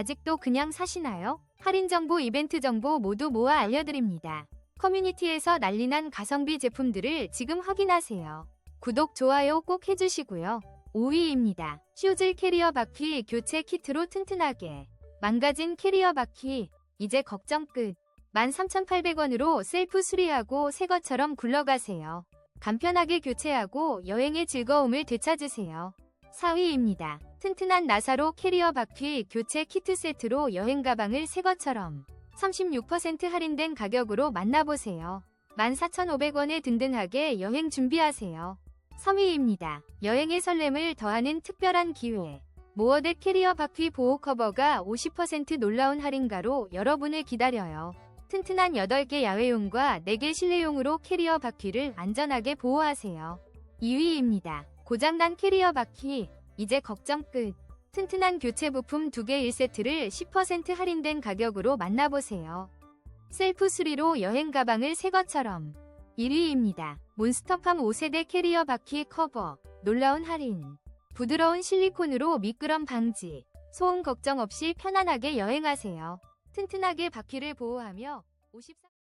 아직도 그냥 사시나요? 할인 정보, 이벤트 정보 모두 모아 알려드립니다. 커뮤니티에서 난리난 가성비 제품들을 지금 확인하세요. 구독, 좋아요 꼭 해주시고요. 5위입니다. 슈즐 캐리어 바퀴 교체 키트로 튼튼하게. 망가진 캐리어 바퀴. 이제 걱정 끝. 13,800원으로 셀프 수리하고 새 것처럼 굴러가세요. 간편하게 교체하고 여행의 즐거움을 되찾으세요. 4위입니다. 튼튼한 나사로 캐리어 바퀴 교체 키트 세트로 여행 가방을 새 것처럼 36% 할인된 가격으로 만나보세요. 14,500원에 든든하게 여행 준비하세요. 3위입니다. 여행의 설렘을 더하는 특별한 기회. 모어댓 캐리어 바퀴 보호 커버가 50% 놀라운 할인가로 여러분을 기다려요. 튼튼한 8개 야외용과 4개 실내용으로 캐리어 바퀴를 안전하게 보호하세요. 2위입니다. 고장난 캐리어 바퀴. 이제 걱정 끝. 튼튼한 교체 부품 2개 1세트를 10% 할인된 가격으로 만나보세요. 셀프 수리로 여행 가방을 새 것처럼. 1위입니다. 몬스터팜 5세대 캐리어 바퀴 커버. 놀라운 할인. 부드러운 실리콘으로 미끄럼 방지. 소음 걱정 없이 편안하게 여행하세요. 튼튼하게 바퀴를 보호하며 54